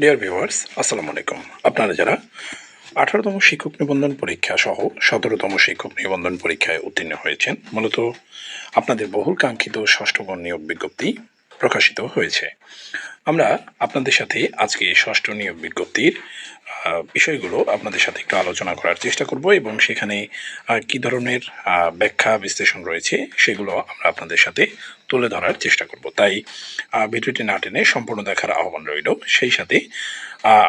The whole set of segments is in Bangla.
ডিয়ার ভিউয়ার্স আসসালামু আলাইকুম। আপনারা যারা আঠারোতম শিক্ষক নিবন্ধন পরীক্ষা সহ সতেরোতম শিক্ষক নিবন্ধন পরীক্ষায় উত্তীর্ণ হয়েছেন, মূলত আপনাদের বহুল কাঙ্ক্ষিত ষষ্ঠগণ নিয়োগ বিজ্ঞপ্তি প্রকাশিত হয়েছে। আমরা আপনাদের সাথে আজকে ষষ্ঠ নিয়োগ বিজ্ঞপ্তির বিষয়গুলো আপনাদের সাথে একটু আলোচনা করার চেষ্টা করব এবং সেখানে কি ধরনের ব্যাখ্যা, বিশ্লেষণ রয়েছে সেগুলো আমরা আপনাদের সাথে তুলে ধরার চেষ্টা করব। তাই ভিডিওটি না টেনে সম্পূর্ণ দেখার আহ্বান রইল। সেই সাথে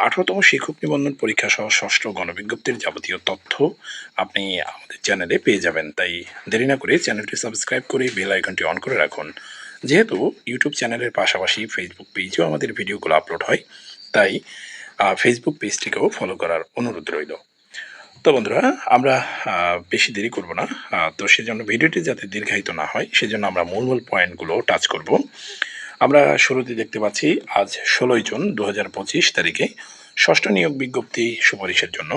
আঠারোতম শিক্ষক নিবন্ধন পরীক্ষা সহ ষষ্ঠ গণবিজ্ঞপ্তির যাবতীয় তথ্য আপনি আমাদের চ্যানেলে পেয়ে যাবেন। তাই দেরি না করে চ্যানেলটি সাবস্ক্রাইব করে বেল আইকনটি অন করে রাখুন। যেহেতু ইউটিউব চ্যানেলের পাশাপাশি ফেসবুক পেজেও আমাদের ভিডিওগুলো আপলোড হয়, তাই ফেসবুক পেজটিকেও ফলো করার অনুরোধ রইল। তো বন্ধুরা, আমরা বেশি দেরি করব না তো সেজন্য ভিডিওটি যাতে দীর্ঘায়িত না হয়, সেজন্য আমরা মূল মূল পয়েন্টগুলো টাচ করব। আমরা শুরুতে দেখতে পাচ্ছি, আজ ষোলোই জুন দু হাজার পঁচিশ তারিখে ষষ্ঠ নিয়োগ বিজ্ঞপ্তি সুপারিশের জন্য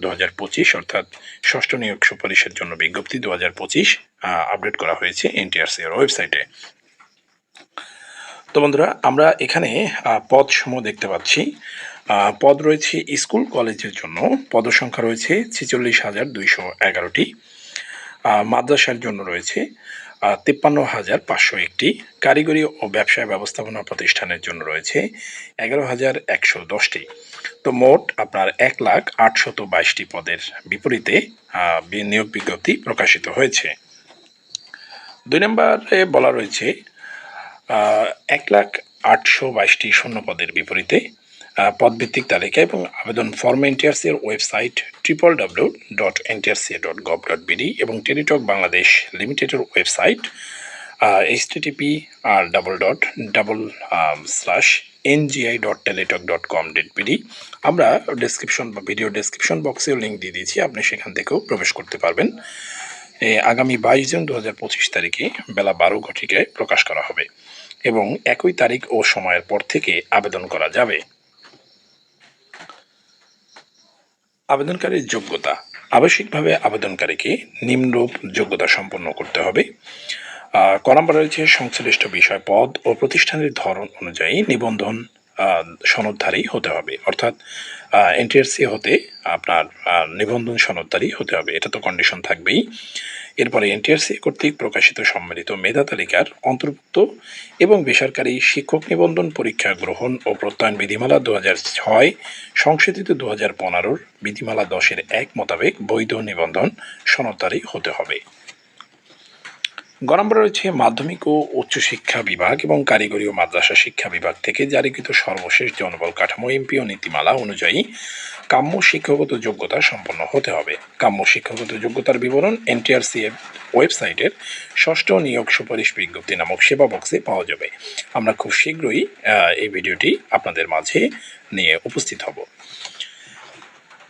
দু হাজার পঁচিশ অর্থাৎ ষষ্ঠ নিয়োগ সুপারিশের জন্য বিজ্ঞপ্তি দু হাজার পঁচিশ আপডেট করা হয়েছে এনটিআরসি এর ওয়েবসাইটে। তো বন্ধুরা আমরা এখানে আহ, পদ সমূহ দেখতে পাচ্ছি। পদ রয়েছে স্কুল কলেজের জন্য। পদসংখ্যা রয়েছে ছেচল্লিশ হাজার দুইশো এগারোটি। মাদ্রাসার জন্য রয়েছে তিপ্পান্ন হাজার পাঁচশো একটি। কারিগরি ও ব্যবসায় ব্যবস্থাপনা প্রতিষ্ঠানের জন্য রয়েছে এগারো হাজার একশো দশটি। তো মোট আপনার এক লাখ আটশত বাইশটি পদের বিপরীতে নিয়োগ বিজ্ঞপ্তি প্রকাশিত হয়েছে। দুই নম্বরে বলা রয়েছে এক লাখ আটশো বাইশটি শূন্য পদের বিপরীতে পদভিত্তিক তালিকা এবং আবেদন ফর্ম এনটিআরসি এর website triple W dot NTRC dot gov dot BD এবং টেলিটক বাংলাদেশ লিমিটেডের ওয়েবসাইট এইচ টিটিপি আর double dot double slash NGI dot Teletalk dot com dot BD আমরা ডেসক্রিপশন বা ভিডিও ডেসক্রিপশন বক্সেও লিঙ্ক দিয়ে দিয়েছি, আপনি সেখান থেকেও প্রবেশ করতে পারবেন। আগামী বাইশ জুন দু হাজার পঁচিশ তারিখে বেলা বারো ঘটিকায় প্রকাশ করা হবে এবং একই তারিখ ও সময়ের পর থেকে আবেদন করা যাবে। আবেদনকারীর যোগ্যতা। আবশ্যিকভাবে আবেদনকারীকে নিম্নরূপ যোগ্যতা সম্পন্ন করতে হবে। ক নম্বর রয়েছে সংশ্লিষ্ট বিষয় পদ ও প্রতিষ্ঠানের ধরন অনুযায়ী নিবন্ধন। সনদধারী হতে হবে। অর্থাৎ এনটিআরসি হতে আপনার নিবন্ধন সনদধারী হতে হবে। এটা তো কন্ডিশন থাকবেই। এরপরে এনটিআরসি কর্তৃক প্রকাশিত সম্মিলিত মেধা তালিকার অন্তর্ভুক্ত এবং বেসরকারি শিক্ষক নিবন্ধন পরীক্ষা গ্রহণ ও প্রত্যয়ন বিধিমালা দু ছয় সংশোধিত দু হাজার পনেরোর বিধিমালা দশের এক মোতাবেক বৈধ নিবন্ধন সনদধারী হতে হবে। গ রয়েছে মাধ্যমিক ও উচ্চশিক্ষা বিভাগ এবং কারিগরি ও মাদ্রাসা শিক্ষা বিভাগ থেকে জারিকৃত সর্বশেষ জনবল কাঠামো, এমপি ও নীতিমালা অনুযায়ী কাম্য শিক্ষাগত যোগ্যতা সম্পন্ন হতে হবে। কাম্য শিক্ষাগত যোগ্যতার বিবরণ এনটিআরসি ওয়েবসাইটের ষষ্ঠ নিয়োগ সুপারিশ বিজ্ঞপ্তি নামক সেবা বক্সে পাওয়া যাবে। আমরা খুব শীঘ্রই এই ভিডিওটি আপনাদের মাঝে নিয়ে উপস্থিত হব।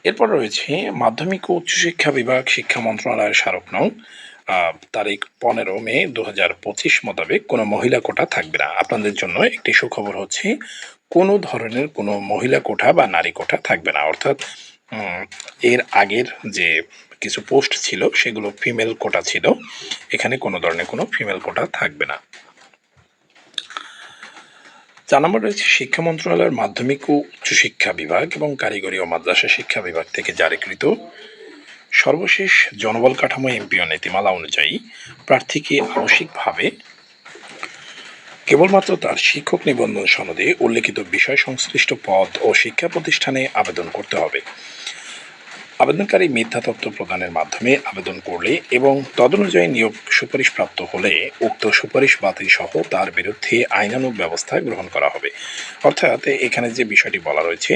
এরপর রয়েছে মাধ্যমিক ও উচ্চশিক্ষা বিভাগ শিক্ষা মন্ত্রণালয়ের স্মারক নং তারিখ পনেরো মে দু পঁচিশ মোতাবেক কোনো মহিলা কোটা থাকবে না। আপনাদের জন্য একটি সুখবর হচ্ছে, কোনো ধরনের কোনো মহিলা কোঠা বা নারী কোঠা থাকবে না। অর্থাৎ এর আগের যে কিছু পোস্ট ছিল, সেগুলো ফিমেল কোটা ছিল। এখানে কোনো ধরনের কোনো ফিমেল কোটা থাকবে না। চার রয়েছে, শিক্ষা মন্ত্রণালয়ের মাধ্যমিক ও উচ্চশিক্ষা বিভাগ এবং কারিগরি ও মাদ্রাসা শিক্ষা বিভাগ থেকে জারিকৃত। সর্বশেষ জনবল কাঠামো এমপিও নীতিমালা অনুযায়ী প্রার্থীকে আংশিকভাবে কেবলমাত্র তার শিক্ষক নিবন্ধন সনদে উল্লেখিত বিষয় সংশ্লিষ্ট পদ ও শিক্ষা প্রতিষ্ঠানে আবেদন করতে হবে। আবেদনকারী মিথ্যা তথ্য প্রদানের মাধ্যমে আবেদন করলে এবং তদনুযায়ী নিয়োগ সুপারিশ প্রাপ্ত হলে উক্ত সুপারিশ বাতিল সহ তার বিরুদ্ধে আইনানুগ ব্যবস্থা গ্রহণ করা হবে। অর্থাৎ এখানে যে বিষয়টি বলা রয়েছে,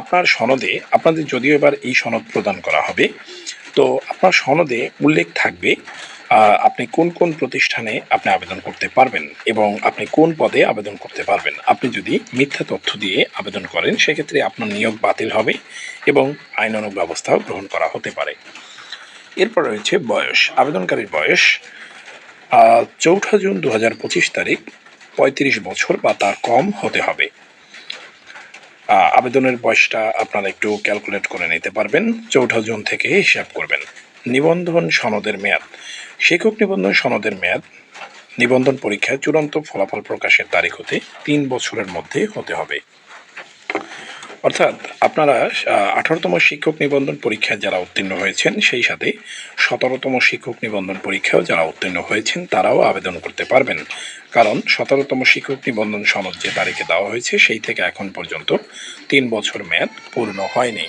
আপনার সনদে, আপনাদের যদিও এবার এই সনদ প্রদান করা হবে, তো আপনার সনদে উল্লেখ থাকবে আপনি কোন কোন প্রতিষ্ঠানে আপনি আবেদন করতে পারবেন এবং আপনি কোন পদে আবেদন করতে পারবেন? আপনি যদি মিথ্যা তথ্য দিয়ে আবেদন করেন, সেক্ষেত্রে আপনার নিয়োগ বাতিল হবে এবং আইনানুগ ব্যবস্থাও গ্রহণ করা হতে পারে। এরপর রয়েছে বয়স। আবেদনকারীর বয়স চৌঠা জুন দু হাজার পঁচিশ তারিখ, পঁয়ত্রিশ বছর বা তার কম হতে হবে। আবেদনের বয়সটা আপনারা একটু ক্যালকুলেট করে নিতে পারবেন। চৌঠা জুন থেকে হিসাব করবেন। নিবন্ধন সনদের মেয়াদ। শিক্ষক নিবন্ধন সনদের মেয়াদ, নিবন্ধন পরীক্ষায় চূড়ান্ত ফলাফল প্রকাশের তারিখ হতে তিন বছরের মধ্যে হতে হবে। অর্থাৎ আপনারা আঠারোতম শিক্ষক নিবন্ধন পরীক্ষায় যারা উত্তীর্ণ হয়েছেন, সেই সাথে সতেরোতম শিক্ষক নিবন্ধন পরীক্ষাও যারা উত্তীর্ণ হয়েছেন, তারাও আবেদন করতে পারবেন। কারণ সতেরোতম শিক্ষক নিবন্ধন সনদ যে তারিখে দেওয়া হয়েছে, সেই থেকে এখন পর্যন্ত তিন বছর মেয়াদ পূর্ণ হয়নি।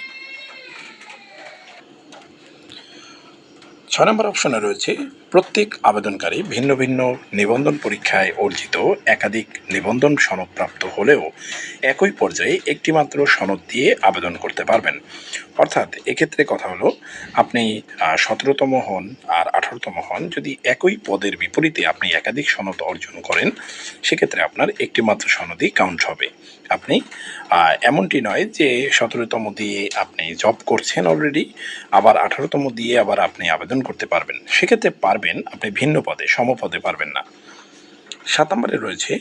ছয় নম্বর অপশনে রয়েছে প্রত্যেক আবেদনকারী ভিন্ন ভিন্ন নিবন্ধন পরীক্ষায় অর্জিত একাধিক নিবন্ধন সনদপ্রাপ্ত হলেও একই পর্যায়ে একটিমাত্র সনদ দিয়ে আবেদন করতে পারবেন। অর্থাৎ এক্ষেত্রে কথা হলো, আপনি সতেরোতম হন আর আঠারোতম হন, যদি একই পদের বিপরীতে আপনি একাধিক সনদ অর্জন করেন, সেক্ষেত্রে আপনার একটিমাত্র সনদই কাউন্ট হবে। আপনি এমনটি নয় যে সতেরোতম দিয়ে আপনি জব করছেন অলরেডি আবার আঠারোতম দিয়ে আবার আপনি আবেদন করতে পারবেন। সেক্ষেত্রে পারবেন আপনি ভিন্ন পদে, সমপদে পারবেন না। সাত নম্বরে রয়েছে,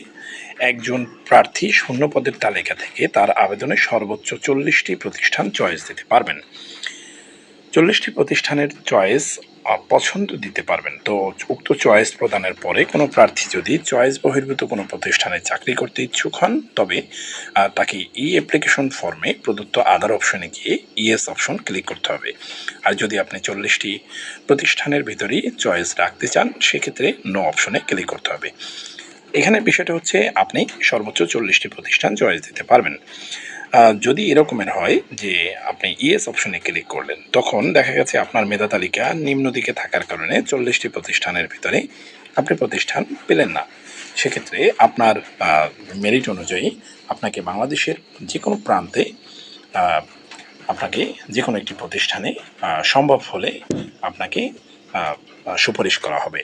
একজন প্রার্থী শূন্য পদের তালিকা থেকে তার আবেদনে সর্বোচ্চ চল্লিশটি প্রতিষ্ঠান চয়েস দিতে পারবেন। চল্লিশটি প্রতিষ্ঠানের চয়েস পছন্দ দিতে পারবেন। তো উক্ত চয়েস প্রদানের পরে কোনো প্রার্থী যদি চয়েস বহির্ভূত কোনো প্রতিষ্ঠানে চাকরি করতে ইচ্ছুক হন, তবে তাকে ই অ্যাপ্লিকেশন ফর্মে প্রদত্ত আদার অপশনে গিয়ে ইএস অপশন ক্লিক করতে হবে। আর যদি আপনি চল্লিশটি প্রতিষ্ঠানের ভিতরেই চয়েস রাখতে চান, সেক্ষেত্রে নো অপশনে ক্লিক করতে হবে। এখানে বিষয়টা হচ্ছে, আপনি সর্বোচ্চ চল্লিশটি প্রতিষ্ঠান চয়েস দিতে পারবেন। যদি এরকমের হয় যে আপনি ইএস অপশনে ক্লিক করলেন, তখন দেখা গেছে আপনার মেধা তালিকা নিম্ন দিকে থাকার কারণে চল্লিশটি প্রতিষ্ঠানের ভিতরে আপনি প্রতিষ্ঠান পেলেন না। সেক্ষেত্রে আপনার মেরিট অনুযায়ী আপনাকে বাংলাদেশের যে কোনো প্রান্তে আপনাকে যে কোনো একটি প্রতিষ্ঠানে সম্ভব হলে আপনাকে সুপারিশ করা হবে।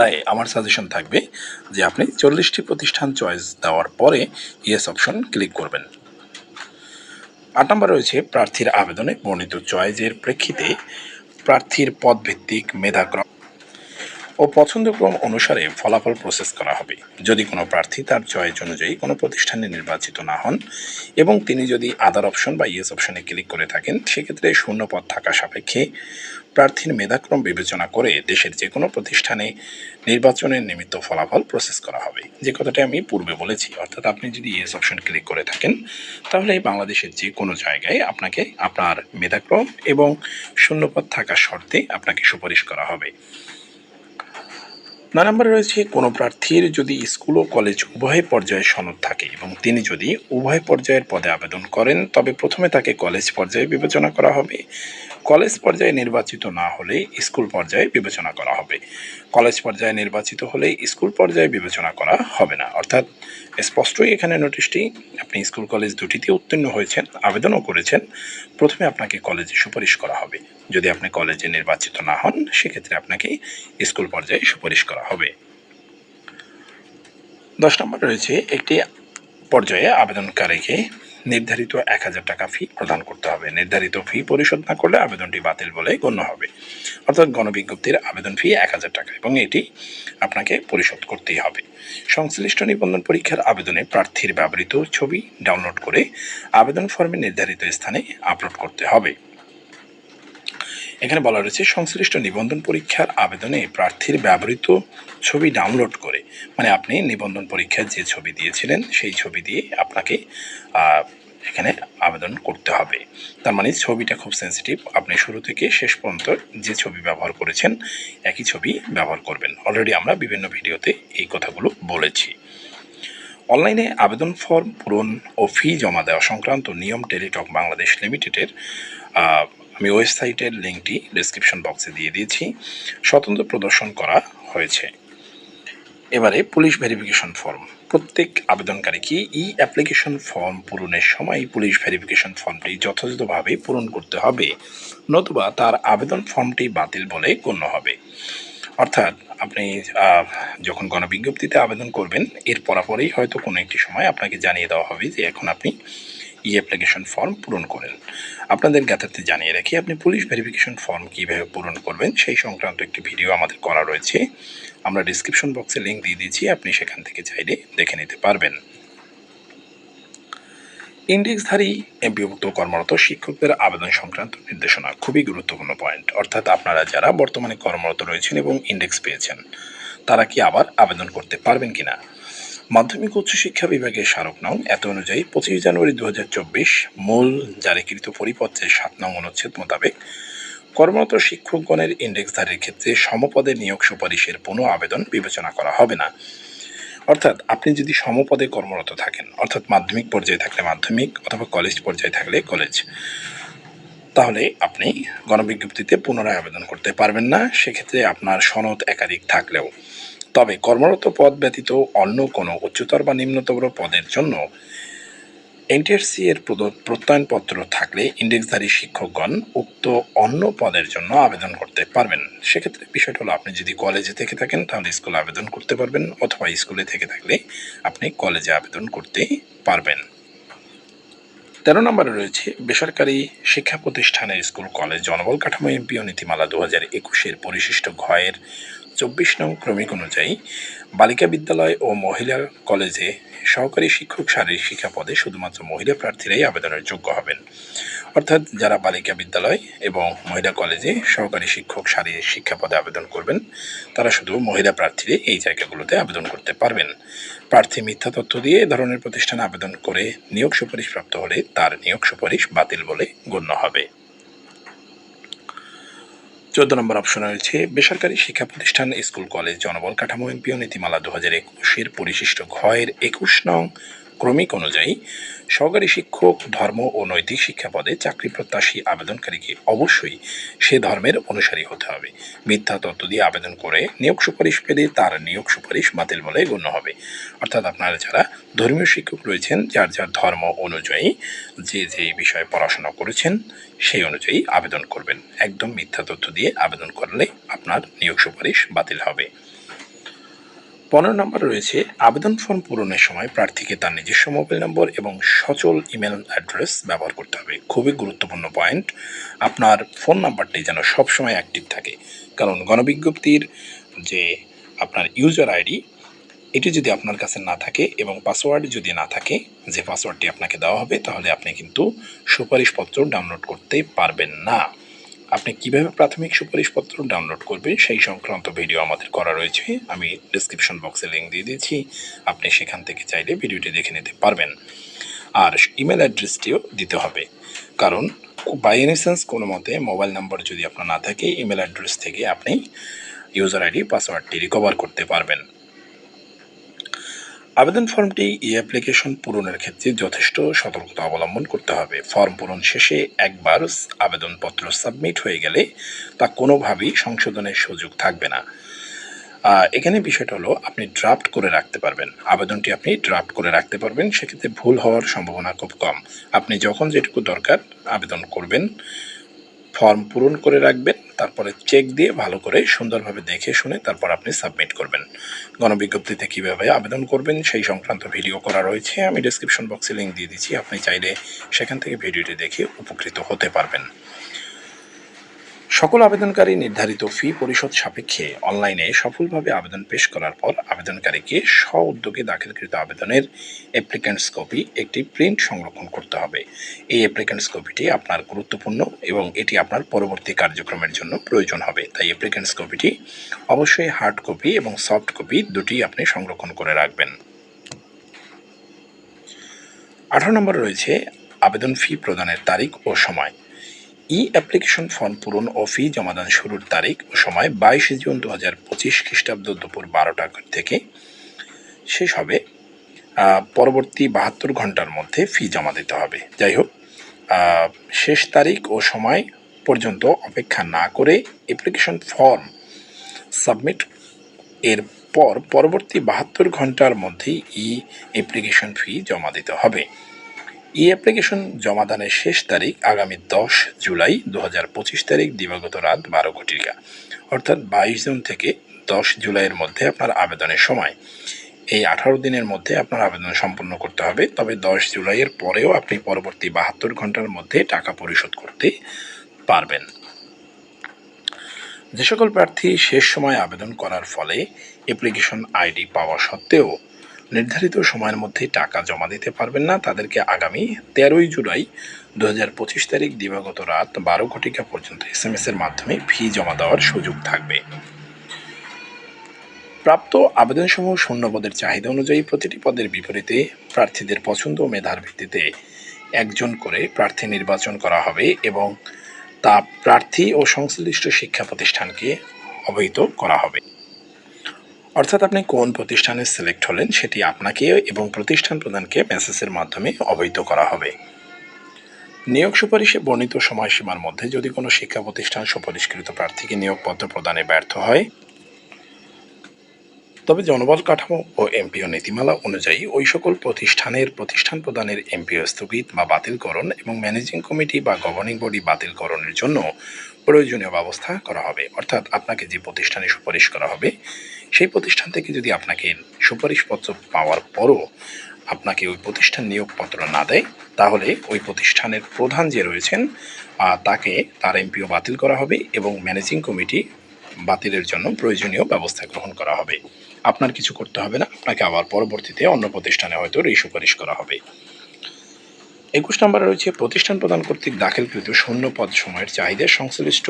তাই আমার সাজেশন থাকবে যে আপনি চল্লিশটি প্রতিষ্ঠান চয়েস দেওয়ার পরে ইয়েস অপশন ক্লিক করবেন। আট নম্বর রয়েছে প্রার্থীর আবেদনে বর্ণিত চয়েজের প্রেক্ষিতে প্রার্থীর পদভিত্তিক মেধাক্রম। ও পছন্দক্রম অনুসারে ফলাফল প্রসেস করা হবে। যদি কোনো প্রার্থী তার চয়েস অনুযায়ী কোনো প্রতিষ্ঠানে নির্বাচিত না হন এবং তিনি যদি আদার অপশন বা ইয়েস অপশনে ক্লিক করে থাকেন, সেক্ষেত্রে শূন্য পদ থাকা সাপেক্ষে প্রার্থীর মেধাক্রম বিবেচনা করে দেশের যে কোনো প্রতিষ্ঠানে নির্বাচনের নিমিত্ত ফলাফল প্রসেস করা হবে। যে কথাটা আমি পূর্বে বলেছি, অর্থাৎ আপনি যদি ইয়েস অপশন ক্লিক করে থাকেন, তাহলে বাংলাদেশের যে কোনো জায়গায় আপনাকে আপনার মেধাক্রম এবং শূন্যপদ থাকা শর্তে আপনাকে সুপারিশ করা হবে। নয় নম্বরে রয়েছে কোনো প্রার্থীর যদি স্কুল ও কলেজ উভয় পর্যায়ে সনদ থাকে এবং তিনি যদি উভয় পর্যায়ের পদে আবেদন করেন, তবে প্রথমে তাকে কলেজ পর্যায়ে বিবেচনা করা হবে। কলেজ পর্যায়ে নির্বাচিত না হলে স্কুল পর্যায়ে বিবেচনা করা হবে। কলেজ পর্যায়ে নির্বাচিত হলে স্কুল পর্যায়ে বিবেচনা করা হবে না। অর্থাৎ স্পষ্টই এখানে নোটিশটি, আপনি স্কুল কলেজ দুটিতে উত্তীর্ণ হয়েছেন, আবেদনও করেছেন, প্রথমে আপনাকে কলেজে সুপারিশ করা হবে। যদি আপনি কলেজে নির্বাচিত না হন, সেক্ষেত্রে আপনাকে স্কুল পর্যায়ে সুপারিশ করা হবে। দশ নম্বর রয়েছে, একটি পর্যায়ে আবেদনকারীকে নির্ধারিত এক হাজার টাকা ফি প্রদান করতে হবে। নির্ধারিত ফি পরিশোধ না করলে আবেদনটি বাতিল বলে গণ্য হবে। অর্থাৎ গণবিজ্ঞপ্তির আবেদন ফি এক হাজার টাকা এবং এটি আপনাকে পরিশোধ করতেই হবে। সংশ্লিষ্ট নিবন্ধন পরীক্ষার আবেদনে প্রার্থীর ব্যবহৃত ছবি ডাউনলোড করে আবেদন ফর্মে নির্ধারিত স্থানে আপলোড করতে হবে। এখানে বলা রয়েছে সংশ্লিষ্ট নিবন্ধন পরীক্ষার আবেদনে প্রার্থীর ব্যবহৃত ছবি ডাউনলোড করে মানে আপনি নিবন্ধন পরীক্ষায় যে ছবি দিয়েছিলেন, সেই ছবি দিয়ে আপনাকে এখানে আবেদন করতে হবে। তার মানে ছবিটা খুব সেন্সিটিভ আপনি শুরু থেকে শেষ পর্যন্ত যে ছবি ব্যবহার করেছেন, একই ছবি ব্যবহার করবেন। অলরেডি আমরা বিভিন্ন ভিডিওতে এই কথাগুলো বলেছি। অনলাইনে আবেদন ফর্ম পূরণ ও ফি জমা দেওয়া সংক্রান্ত নিয়ম টেলিটক বাংলাদেশ লিমিটেডের আমি ওয়েবসাইটের লিঙ্কটি ডিসক্রিপশন বক্সে দিয়ে দিয়েছি। স্বতন্ত্র প্রদর্শন করা হয়েছে। এবারে পুলিশ ভেরিফিকেশন ফর্ম প্রত্যেক আবেদনকারীকে ই অ্যাপ্লিকেশন ফর্ম পূরণের সময় পুলিশ ভেরিফিকেশন ফর্মটি যথাযথভাবে পূরণ করতে হবে, নতুবা তার আবেদন ফর্মটি বাতিল বলে গণ্য হবে। অর্থাৎ আপনি যখন গণবিজ্ঞপ্তিতে আবেদন করবেন, এর পরাপরেই হয়তো কোনো একটি সময় আপনাকে জানিয়ে দেওয়া হবে যে এখন আপনি ই অ্যাপ্লিকেশন ফর্ম পূরণ করেন। আপনাদের জ্ঞাতার্থে জানিয়ে রাখি, আপনি পুলিশ ভেরিফিকেশন ফর্ম কীভাবে পূরণ করবেন সেই সংক্রান্ত একটি ভিডিও আমাদের করা রয়েছে। আমরা ডিসক্রিপশন বক্সে লিঙ্ক দিয়ে দিয়েছি, আপনি সেখান থেকে চাইলে দেখে নিতে পারবেন। ইন্ডেক্সধারী এমপিভুক্ত কর্মরত শিক্ষকদের আবেদন সংক্রান্ত নির্দেশনা খুবই গুরুত্বপূর্ণ পয়েন্ট অর্থাৎ আপনারা যারা বর্তমানে কর্মরত রয়েছেন এবং ইন্ডেক্স পেয়েছেন, তারা কি আবার আবেদন করতে পারবেন কিনা? মাধ্যমিক উচ্চশিক্ষা বিভাগের স্মারক নং এত অনুযায়ী পঁচিশ জানুয়ারি দু হাজার চব্বিশ মূল জারিকৃত পরিপত্রের সাত নং অনুচ্ছেদ মোতাবেক কর্মরত শিক্ষকগণের ইন্ডেক্সধারীর ক্ষেত্রে সমপদে নিয়োগ সুপারিশের পুনঃ আবেদন বিবেচনা করা হবে না। অর্থাৎ আপনি যদি সমপদে কর্মরত থাকেন, অর্থাৎ মাধ্যমিক পর্যায়ে থাকলে মাধ্যমিক অথবা কলেজ পর্যায়ে থাকলে কলেজ, তাহলে আপনি গণবিজ্ঞপ্তিতে পুনরায় আবেদন করতে পারবেন না। সেক্ষেত্রে আপনার সনদ একাধিক থাকলেও। তবে কর্মরত পদ ব্যতীত অন্য কোনো উচ্চতর বা নিম্নতর পদের জন্য এনটিআরসি এর প্রত্যয়নপত্র থাকলে ইন্ডেক্সধারী শিক্ষকগণ উক্ত অন্য পদের জন্য আবেদন করতে পারবেন। সেক্ষেত্রে বিষয়টা হলো, আপনি যদি কলেজে থেকে থাকেন, তাহলে স্কুলে আবেদন করতে পারবেন, অথবা স্কুলে থেকে থাকলে আপনি কলেজে আবেদন করতে পারবেন। তেরো নম্বরে রয়েছে, বেসরকারি শিক্ষা প্রতিষ্ঠানের স্কুল কলেজ জনবল কাঠামো এমপিও নীতিমালা দু হাজার একুশের পরিশিষ্ট ঘয়ের চব্বিশ নং ক্রমিক অনুযায়ী বালিকা বিদ্যালয় ও মহিলা কলেজে সহকারী শিক্ষক শারীরিক শিক্ষা পদে শুধুমাত্র মহিলা প্রার্থীরাই আবেদনের যোগ্য হবেন। অর্থাৎ যারা বালিকা বিদ্যালয় এবং মহিলা কলেজে সহকারী শিক্ষক শারীরিক শিক্ষা পদে আবেদন করবেন, তারা শুধু মহিলা প্রার্থীরা এই জায়গাগুলোতে আবেদন করতে পারবেন। প্রার্থী মিথ্যা তথ্য দিয়ে এ ধরনের প্রতিষ্ঠানে আবেদন করে নিয়োগ সুপারিশ প্রাপ্ত হলে তার নিয়োগ সুপারিশ বাতিল বলে গণ্য হবে। চোদ্দ নম্বর অপশন রয়েছে, বেসরকারি শিক্ষা প্রতিষ্ঠান, স্কুল, কলেজ, জনবল কাঠামো, এমপিও, নীতিমালা দু হাজার একুশের পরিশিষ্ট ঘয়ের একুশ নং ক্রমিক অনুযায়ী সহকারী শিক্ষক, ধর্ম ও নৈতিক শিক্ষা পদে চাকরি প্রত্যাশী আবেদনকারীকে অবশ্যই সে ধর্মের অনুসারী হতে হবে। মিথ্যা তথ্য দিয়ে আবেদন করে নিয়োগ সুপারিশ পেলে তার নিয়োগ সুপারিশ বাতিল বলে গণ্য হবে। অর্থাৎ আপনারা যারা ধর্মীয় শিক্ষক রয়েছেন, যার যার ধর্ম অনুযায়ী যে যে বিষয়ে পড়াশোনা করেছেন, সেই অনুযায়ী আবেদন করবেন। একদম মিথ্যা তথ্য দিয়ে আবেদন করলে আপনার নিয়োগ সুপারিশ বাতিল হবে। পনেরো নম্বর রয়েছে, আবেদন ফর্ম পূরণের সময় প্রার্থীকে তার নিজস্ব মোবাইল নম্বর এবং সচল ইমেল অ্যাড্রেস ব্যবহার করতে হবে। খুবই গুরুত্বপূর্ণ পয়েন্ট আপনার ফোন নাম্বারটি যেন সবসময় অ্যাক্টিভ থাকে। কারণ গণবিজ্ঞপ্তির যে আপনার ইউজার আইডি এটি যদি আপনার কাছে না থাকে এবং পাসওয়ার্ড যদি না থাকে, যে পাসওয়ার্ডটি আপনাকে দেওয়া হবে, তাহলে আপনি কিন্তু সুপারিশপত্র ডাউনলোড করতে পারবেন না। আপনি কীভাবে প্রাথমিক সুপারিশপত্র ডাউনলোড করবেন সেই সংক্রান্ত ভিডিও আমাদের করা রয়েছে। আমি ডিসক্রিপশন বক্সে লিঙ্ক দিয়ে দিয়েছি। আপনি সেখান থেকে চাইলে ভিডিওটি দেখে নিতে পারবেন। আর ইমেল অ্যাড্রেসটিও দিতে হবে। কারণ বাই এনি সেন্স কোনো মতে মোবাইল নাম্বার যদি আপনার না থাকে ইমেল অ্যাড্রেস থেকে আপনি ইউজার আইডি পাসওয়ার্ডটি রিকভার করতে পারবেন। আবেদন ফর্মটি ই অ্যাপ্লিকেশন পূরণের ক্ষেত্রে যথেষ্ট সতর্কতা অবলম্বন করতে হবে। ফর্ম পূরণ শেষে একবার আবেদনপত্র সাবমিট হয়ে গেলে তা কোনোভাবেই সংশোধনের সুযোগ থাকবে না। এখানে বিষয়টা হলো, আপনি ড্রাফট করে রাখতে পারবেন। আবেদনটি আপনি ড্রাফট করে রাখতে পারবেন, সেক্ষেত্রে ভুল হওয়ার সম্ভাবনা খুব কম। আপনি যখন যেটুকু দরকার আবেদন করবেন ফর্ম পূরণ করে রাখবেন, তারপরে চেক দিয়ে ভালো করে সুন্দরভাবে দেখে শুনে তারপর আপনি সাবমিট করবেন। গণবিজ্ঞপ্তিতে কীভাবে আবেদন করবেন সেই সংক্রান্ত ভিডিও করা রয়েছে, আমি ডিসক্রিপশন বক্সে লিঙ্ক দিয়ে দিচ্ছি, আপনি চাইলে সেখান থেকে ভিডিওটি দেখে উপকৃত হতে পারবেন। সকল আবেদনকারী নির্ধারিত ফি পরিশোধ সাপেক্ষে অনলাইনে সফলভাবে আবেদন পেশ করার পর আবেদনকারীকে স্ব উদ্যোগে দাখিলকৃত আবেদনের অ্যাপ্লিক্যান্টস কপি একটি প্রিন্ট সংরক্ষণ করতে হবে। এই অ্যাপ্লিক্যান্টস কপিটি আপনার গুরুত্বপূর্ণ এবং এটি আপনার পরবর্তী কার্যক্রমের জন্য প্রয়োজন হবে। তাই অ্যাপ্লিক্যান্টস কপিটি অবশ্যই হার্ড কপি এবং সফট কপি দুটি আপনি সংরক্ষণ করে রাখবেন। আঠারো নম্বর রয়েছে আবেদন ফি প্রদানের তারিখ ও সময়। ই অ্যাপ্লিকেশন ফর্ম পূরণ ও ফি জমাদান শুরুর তারিখ ও সময় বাইশে জুন দু হাজার পঁচিশ খ্রিস্টাব্দ দুপুর বারোটা থেকে শেষ হবে। পরবর্তী বাহাত্তর ঘণ্টার মধ্যে ফি জমা দিতে হবে। যাই হোক শেষ তারিখ ও সময় পর্যন্ত অপেক্ষা না করে অ্যাপ্লিকেশন ফর্ম সাবমিট এর পর পরবর্তী বাহাত্তর ঘণ্টার মধ্যেই ই অ্যাপ্লিকেশন ফি জমা দিতে হবে। ই অ্যাপ্লিকেশন জমাদানের শেষ তারিখ আগামী দশ জুলাই দু হাজার পঁচিশ তারিখ, দিবাগত রাত বারো ঘটিকা। অর্থাৎ বাইশ জুন থেকে দশ জুলাইয়ের মধ্যে আপনার আবেদনের সময়। এই আঠারো দিনের মধ্যে আপনার আবেদন সম্পন্ন করতে হবে। তবে দশ জুলাইয়ের পরেও আপনি পরবর্তী বাহাত্তর ঘণ্টার মধ্যে টাকা পরিশোধ করতে পারবেন। যে সকল প্রার্থী শেষ সময় আবেদন করার ফলে অ্যাপ্লিকেশন আইডি পাওয়া সত্ত্বেও নির্ধারিত সময়ের মধ্যে টাকা জমা দিতে পারবেন না। তাদেরকে আগামী তেরোই জুলাই দু হাজার পঁচিশ তারিখ দিবাগত রাত বারো ঘটিকা পর্যন্ত এস এম এর মাধ্যমে ফি জমা দেওয়ার সুযোগ থাকবে। প্রাপ্ত আবেদনসমূহ শূন্য পদের চাহিদা অনুযায়ী প্রতিটি পদের বিপরীতে প্রার্থীদের পছন্দ ও মেধার ভিত্তিতে একজন করে প্রার্থী নির্বাচন করা হবে এবং তা প্রার্থী ও সংশ্লিষ্ট শিক্ষা প্রতিষ্ঠানকে অবহিত করা হবে। অর্থাৎ আপনি কোন প্রতিষ্ঠানে সিলেক্ট হলেন সেটি আপনাকে এবং প্রতিষ্ঠান প্রদানকে মেসেজের মাধ্যমে অবহিত করা হবে। নিয়োগ সুপারিশে বর্ণিত সময়সীমার মধ্যে যদি কোনো শিক্ষা প্রতিষ্ঠান সুপারিশকৃত প্রার্থীকে নিয়োগপত্র প্রদানে ব্যর্থ হয়, তবে জনবল কাঠামো ও এমপিও নীতিমালা অনুযায়ী ওই সকল প্রতিষ্ঠানের প্রতিষ্ঠান প্রদানের এমপিও স্থগিত বা বাতিলকরণ এবং ম্যানেজিং কমিটি বা গভর্নিং বডি বাতিলকরণের জন্য প্রয়োজনীয় ব্যবস্থা করা হবে। অর্থাৎ আপনাকে যে প্রতিষ্ঠানে সুপারিশ করা হবে সেই প্রতিষ্ঠান থেকে যদি আপনাকে সুপারিশপত্র পাওয়ার পরও আপনাকে ওই প্রতিষ্ঠান নিয়োগপত্র না দেয়, তাহলে ওই প্রতিষ্ঠানের প্রধান যে রয়েছেন তাকে তার এমপিও বাতিল করা হবে এবং ম্যানেজিং কমিটি বাতিলের জন্য প্রয়োজনীয় ব্যবস্থা গ্রহণ করা হবে। আপনার কিছু করতে হবে না, আপনাকে আবার পরবর্তীতে অন্য প্রতিষ্ঠানে হয়তো রি সুপারিশ করা হবে। একুশ নম্বরে রয়েছে, প্রতিষ্ঠান প্রদান কর্তৃক দাখিলকৃত শূন্য পদ সময়ের চাহিদা সংশ্লিষ্ট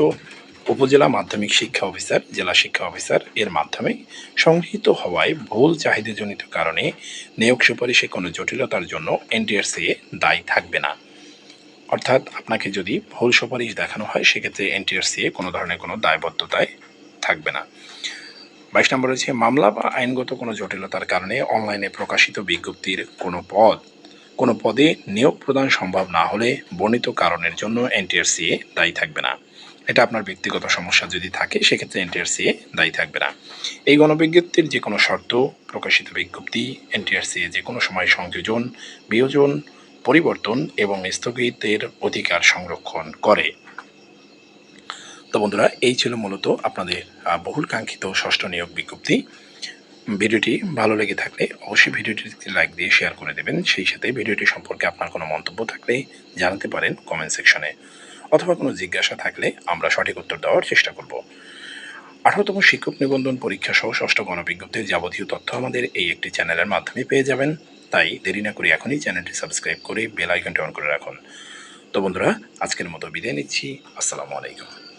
উপজেলা মাধ্যমিক শিক্ষা অফিসার, জেলা শিক্ষা অফিসার এর মাধ্যমে সংগৃহীত হওয়ায় ভুল চাহিদাজনিত কারণে নিয়োগ সুপারিশে কোনো জটিলতার জন্য এনটিআরসিএ দায়ী থাকবে না। অর্থাৎ আপনাকে যদি ভুল সুপারিশ দেখানো হয়, সেক্ষেত্রে এনটিআরসিএ কোনো ধরনের কোনো দায়বদ্ধতায় থাকবে না। বাইশ নম্বর রয়েছে, মামলা বা আইনগত কোনো জটিলতার কারণে অনলাইনে প্রকাশিত বিজ্ঞপ্তির কোনো পদ, কোনো পদে নিয়োগ প্রদান সম্ভব না হলে বর্ণিত কারণের জন্য এনটিআরসিএ দায়ী থাকবে না। এটা আপনার ব্যক্তিগত সমস্যা যদি থাকে, সেক্ষেত্রে এনটিআরসিএ দায়ী থাকবে না। এই গণবিজ্ঞপ্তির যে কোনো শর্ত, প্রকাশিত বিজ্ঞপ্তি এনটিআরসিএ যে কোনো সময় সংযোজন, বিয়োজন, পরিবর্তন এবং স্থগিতের অধিকার সংরক্ষণ করে। তো বন্ধুরা, এই ছিল মূলত আপনাদের বহুল কাঙ্ক্ষিত ষষ্ঠ নিয়োগ বিজ্ঞপ্তি। ভিডিওটি ভালো লেগে থাকলে অবশ্যই ভিডিওটি লাইক দিয়ে শেয়ার করে দেবেন। সেই সাথে ভিডিওটি সম্পর্কে আপনার কোনো মন্তব্য থাকলে জানাতে পারেন কমেন্ট সেকশনে। অথবা কোনো জিজ্ঞাসা থাকলে আমরা সঠিক উত্তর দেওয়ার চেষ্টা করব। আঠারোতম শিক্ষক নিবন্ধন পরীক্ষা সহ ষষ্ঠ গণবিজ্ঞপ্তির যাবতীয় তথ্য আমাদের এই একটি চ্যানেলের মাধ্যমে পেয়ে যাবেন। তাই দেরি না করে এখনই চ্যানেলটি সাবস্ক্রাইব করে বেল আইকনটি অন করে রাখুন। তো বন্ধুরা, আজকের মতো বিদায় নিচ্ছি। আসসালামু আলাইকুম।